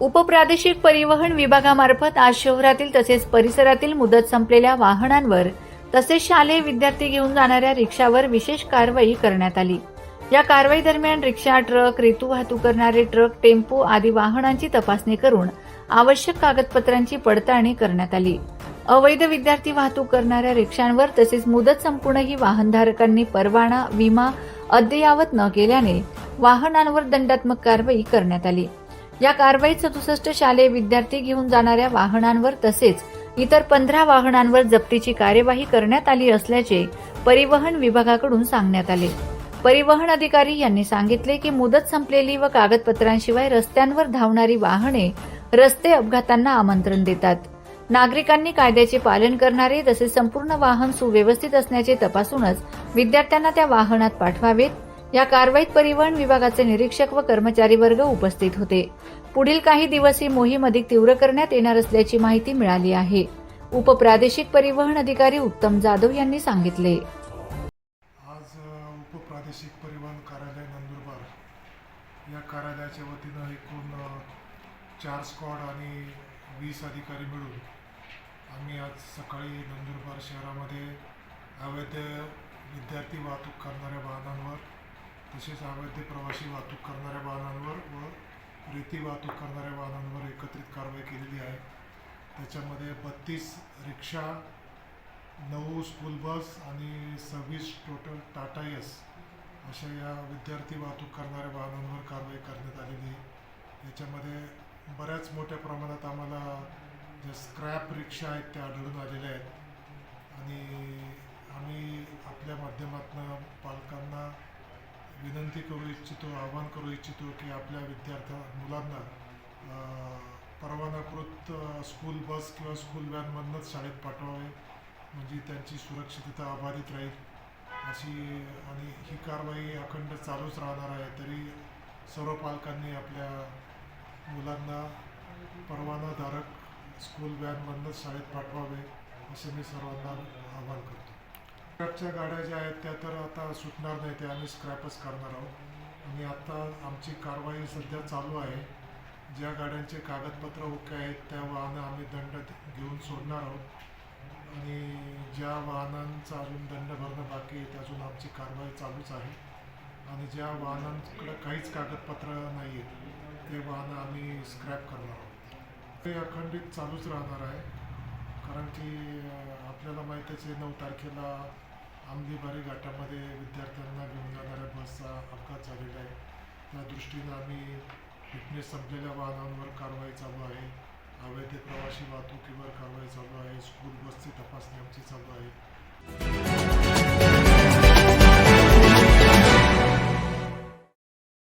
उपप्रादेशिक परिवहन विभागामार्फत आज शहरातील तसेच परिसरातील मुदत संपलेल्या वाहनांवर तसेच शालेय विद्यार्थी घेऊन जाणाऱ्या रिक्षावर विशेष कारवाई करण्यात आली. या कारवाई दरम्यान रिक्षा ट्रक रेतू वाहतूक करणारे ट्रक टेम्पो आदी वाहनांची तपासणी करून आवश्यक कागदपत्रांची पडताळणी करण्यात आली. अवैध विद्यार्थी वाहतूक करणाऱ्या रिक्षांवर तसेच मुदत संपूर्णही वाहनधारकांनी परवाना विमा अद्ययावत न केल्याने वाहनांवर दंडात्मक कारवाई करण्यात आली. या कारवाईत सदुसष्ट शालेय विद्यार्थी घेऊन जाणाऱ्या वाहनांवर तसेच इतर पंधरा वाहनांवर जप्तीची कार्यवाही करण्यात आली असल्याचे परिवहन विभागाकडून सांगण्यात आले. परिवहन अधिकारी यांनी सांगितले की मुदत संपलेली व कागदपत्रांशिवाय रस्त्यांवर धावणारी वाहने रस्ते अपघातांना आमंत्रण देतात. नागरिकांनी कायद्याचे पालन करणारे तसेच संपूर्ण वाहन सुव्यवस्थित असण्याचे तपासूनच विद्यार्थ्यांना त्या वाहनात पाठवावेत या कारवाईत परिवहन विभागाचे निरीक्षक व कर्मचारी वर्ग उपस्थित होते. पुढील काही दिवस ही मोहीम अधिक तीव्र करण्यात येणार असल्याची माहिती मिळाली आहे. उपप्रादेशिक परिवहन अधिकारी उत्तम जाधव यांनी सांगितले. आज उपप्रादेशिक परिवहन कार्यालय नंदुरबार या कार्यालयाच्या वतीनं एकूण चार स्क्वॉड आणि वीस अधिकारी मिळून आम्ही आज सकाळी नंदुरबार शहरामध्ये अवैध विद्यार्थी वाहतूक करणाऱ्या वाहनांवर तसेच अवैध प्रवासी वाहतूक करणाऱ्या वाहनांवर व रेती वाहतूक करणाऱ्या वाहनांवर एकत्रित कारवाई केलेली आहे. त्याच्यामध्ये बत्तीस रिक्षा नऊ स्कूल बस आणि सव्वीस टोटल टाटा यस अशा या विद्यार्थी वाहतूक करणाऱ्या वाहनांवर कारवाई करण्यात आलेली आहे. याच्यामध्ये बऱ्याच मोठ्या प्रमाणात आम्हाला ज्या स्क्रॅप रिक्षा आहेत त्या आढळून आलेल्या आहेत. आणि आम्ही आपल्या माध्यमातून पालकांना विनंती करू इच्छितो आवाहन करू इच्छितो की आपल्या विद्यार्थ्या मुलांना परवानाकृत स्कूल बस किंवा स्कूल व्हॅनमधनंच शाळेत पाठवावे. म्हणजे त्यांची सुरक्षितता अबाधित राहील. अशी आणि ही कारवाई अखंड चालूच राहणार आहे. तरी सर्व पालकांनी आपल्या मुलांना परवानाधारक स्कूल व्हॅनमधनंच शाळेत पाठवावे असे मी सर्वांना आवाहन करतो. स्क्रॅपच्या गाड्या ज्या आहेत त्या तर आता सुटणार नाही त्या आम्ही स्क्रॅपच करणार आहोत. आणि आता आमची कारवाई सध्या चालू आहे. ज्या गाड्यांचे कागदपत्र ओके आहेत त्या वाहनं आम्ही दंड घेऊन सोडणार आहोत. आणि ज्या वाहनांचा अजून दंड भरणं बाकी आहे त्या अजून आमची कारवाई चालूच आहे. आणि ज्या वाहनांकडे काहीच कागदपत्र नाही आहेत ते वाहनं आम्ही स्क्रॅप करणार आहोत. ते अखंडित चालूच राहणार आहे. कारण की आपल्याला माहीतच आहे नऊ तारखेला आमलीबारी घाटामध्ये विद्यार्थ्यांना घेऊन जाणाऱ्या बसचा अपघात झालेला आहे. त्या दृष्टीनं आम्ही फिटनेस संपलेल्या वाहनांवर कारवाई चालू आहे. अवैध प्रवासी वाहतुकीवर कारवाई चालू आहे. स्कूल बसची तपासणी आमची चालू आहे.